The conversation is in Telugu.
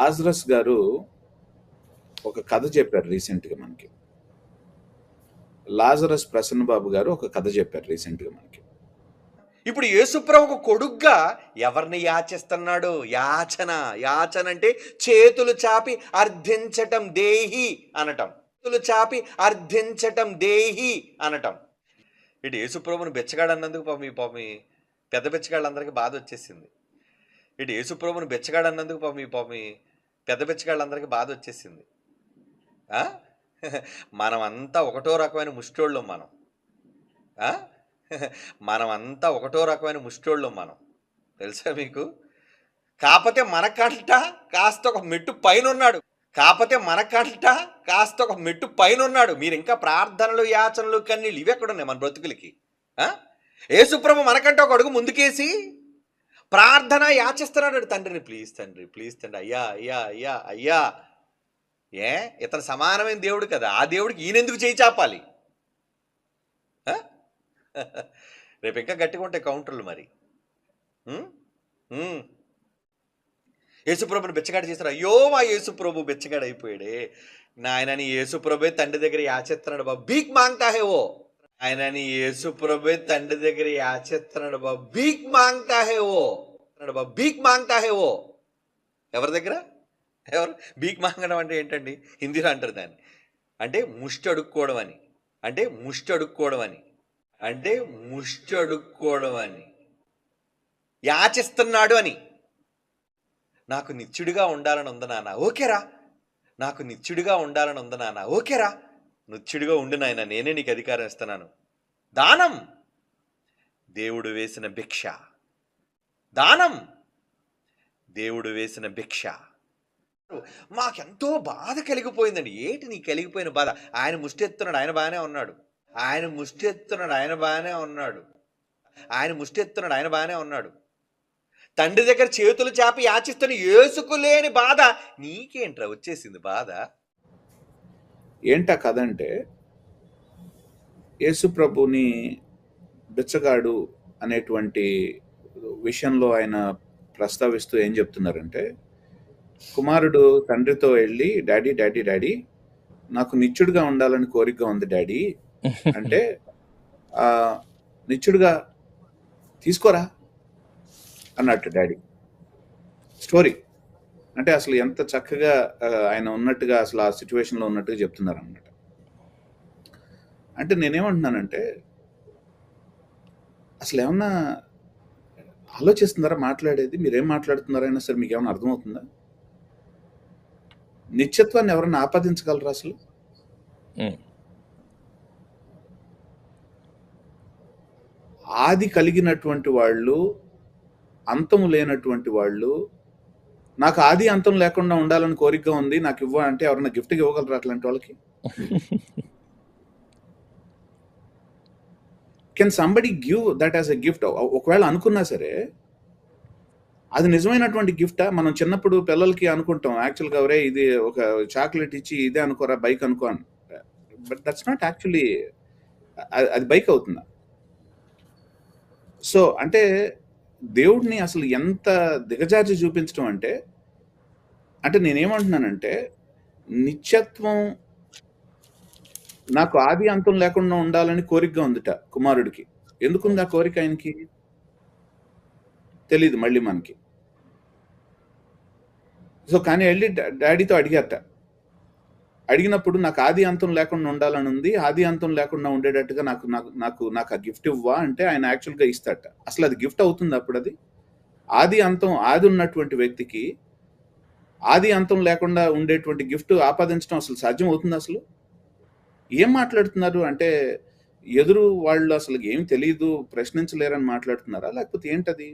లాజరస్ గారు ఒక కథ చెప్పారు రీసెంట్గా మనకి. లాజరస్ ప్రసన్న బాబు గారు ఒక కథ చెప్పారు రీసెంట్గా మనకి. ఇప్పుడు యేసుప్రభుకు కొడుగ్గా ఎవరిని యాచిస్తున్నాడు? యాచన. యాచన అంటే చేతులు చాపి అర్థించటం దేహి అనటం. చేతులు చాపి అర్థించటం దేహి అనటం. ఇటు యేసుప్రభుని బెచ్చగాడు అన్నందుకు పాపం ఈ పాపం పెద్ద బెచ్చగాళ్ళందరికీ బాధ వచ్చేసింది. ఇటు యేసుప్రభుని బెచ్చగాడు అన్నందుకు పాపం ఈ పాపం పెద్ద బెచ్చగాళ్ళందరికీ బాధ వచ్చేసింది మనమంతా ఒకటో రకమైన ముష్టోళ్ళం మనం. మనమంతా ఒకటో రకమైన ముష్టోళ్ళం మనం. తెలుసా మీకు? కాకపోతే మనకంట కాస్త ఒక మెట్టు పైన ఉన్నాడు కాకపోతే మనకంట కాస్త ఒక మెట్టు పైన ఉన్నాడు మీరు ఇంకా ప్రార్థనలు యాచనలు కన్నీళ్ళు ఇవి ఎక్కడ ఉన్నాయి మన బ్రతుకులకి? ఆ? యేసుప్రభు మనకంటే ఒక అడుగు ముందుకేసి ప్రార్థన యాచిస్తున్నాడు తండ్రిని ప్లీజ్ తండ్రి ప్లీజ్ తండ్రి. అయ్యా అయ్యా అయ్యా అయ్యా. ఏ? ఇతను సమానమైన దేవుడు కదా. ఆ దేవుడికి ఈయనెందుకు చేయి చాపాలి? రేపు ఇంకా గట్టిగా ఉంటాయి కౌంటర్లు మరి. యేసుప్రభుని బెచ్చగాడు చేస్తారు అయ్యో మా యేసుప్రభు బెచ్చగాడు అయిపోయాడే నాయనని యేసుప్రభే తండ్రి దగ్గర యాచిస్తున్నాడు బాబు. బీక్ మాంగ్తా హే ఓ. ఆయనని యేసుప్రభే తండ్రి దగ్గర యాచేస్తున్నాడు బా బీక్ మాంగ్తా హే ఓ. అన్నాడు బా బీక్ మాంగ్తా హే ఓ. ఎవరి దగ్గర? ఎవరు? బీక్ మాంగడం అంటే ఏంటండి? హిందీలో అంటారు దాన్ని. అంటే ముష్టి అడుక్కోవడం అని. అంటే ముష్టి అడుక్కోవడం అని. అంటే ముష్టి అడుక్కోవడం అని. యాచిస్తున్నాడు అని. నాకు నిత్యుడిగా ఉండాలని ఉంది నాన్న ఓకేరా. నాకు నిత్యుడిగా ఉండాలని ఉంది నాన్న ఓకేరా. నిత్యుడిగా ఉండు నాయన నేనే నీకు అధికారం ఇస్తున్నాను. దానం! దేవుడు వేసిన భిక్ష. దానం! దేవుడు వేసిన భిక్ష. మాకెంతో బాధ కలిగిపోయిందండి. ఏంటి నీ కలిగిపోయిన బాధ? ఆయన ముష్టెత్తున్నాడు ఆయన బాగానే ఉన్నాడు. ఆయన ముష్టెత్తున్నాడు ఆయన బాగానే ఉన్నాడు. ఆయన ముష్టెత్తున్నాడు ఆయన బాగానే ఉన్నాడు. తండ్రి దగ్గర చేతులు చాపి యాచిస్తున్న ఏసుకులేని బాధ నీకేంట్రా? వచ్చేసింది బాధ? ఏంటా కథ అంటే యేసు ప్రభుని బిచ్చగాడు అనేటువంటి విషయంలో ఆయన ప్రస్తావిస్తూ ఏం చెప్తున్నారంటే కుమారుడు తండ్రితో వెళ్ళి డాడీ డాడీ డాడీ నాకు నిత్యుడిగా ఉండాలని కోరిక ఉంది డాడీ. అంటే ఆ, నిత్యుడిగా తీసుకోరా? అన్నట్టు డాడీ. స్టోరీ. అంటే అసలు ఎంత చక్కగా ఆయన ఉన్నట్టుగా అసలు ఆ సిచ్యువేషన్లో ఉన్నట్టుగా చెప్తున్నారు అన్నమాట అంటే నేనేమంటున్నానంటే అసలు ఏమన్నా ఆలోచిస్తున్నారా మాట్లాడేది? మీరేం మాట్లాడుతున్నారైనా సరే మీకు ఏమైనా అర్థమవుతుందా? నిత్యత్వాన్ని ఎవరన్నా ఆపాదించగలరా అసలు. ఆది కలిగినటువంటి వాళ్ళు అంతము లేనటువంటి వాళ్ళు నాకు ఆది అంతం లేకుండా ఉండాలని కోరిక ఉంది. నాకు ఇవ్వ అంటే ఎవరైనా గిఫ్ట్ ఇవ్వగలరా అట్లాంటి వాళ్ళకి? Can somebody give that as a gift ఒకవేళ అనుకున్నా సరే అది నిజమైనటువంటి గిఫ్టా మనం చిన్నప్పుడు పిల్లలకి అనుకుంటాం యాక్చువల్గా ఎవరే ఇది ఒక చాక్లెట్ ఇచ్చి ఇదే అనుకోరా బైక్ అనుకో అని. బట్ దట్స్ నాట్ యాక్చువల్లీ అది బైక్ అవుతుందా? సో అంటే దేవుడిని అసలు ఎంత దిగజార్చి చూపించడం అంటే అంటే నేనేమంటున్నానంటే నిత్యత్వం నాకు ఆది అంతం లేకుండా ఉండాలని కోరికగా ఉందిట కుమారుడికి. ఎందుకుంది ఆ కోరిక ఆయనకి? తెలియదు మళ్ళీ మనకి. సో కానీ వెళ్ళి డాడీతో అడిగారట అడిగినప్పుడు నాకు ఆది అంతం లేకుండా ఉండాలని ఉంది ఆది అంతం లేకుండా ఉండేటట్టుగా నాకు నాకు నాకు నాకు ఆ గిఫ్ట్ ఇవ్వా అంటే ఆయన యాక్చువల్గా ఇస్తాట అసలు అది గిఫ్ట్ అవుతుంది అప్పుడు అది? ఆది అంతం ఆది ఉన్నటువంటి వ్యక్తికి ఆది అంతం లేకుండా ఉండేటువంటి గిఫ్ట్ ఆపాదించడం అసలు సాధ్యం అవుతుంది అసలు? ఏం మాట్లాడుతున్నారు? అంటే ఎదురు వాళ్ళు అసలు ఏం తెలియదు ప్రశ్నించలేరని మాట్లాడుతున్నారా? లేకపోతే ఏంటది?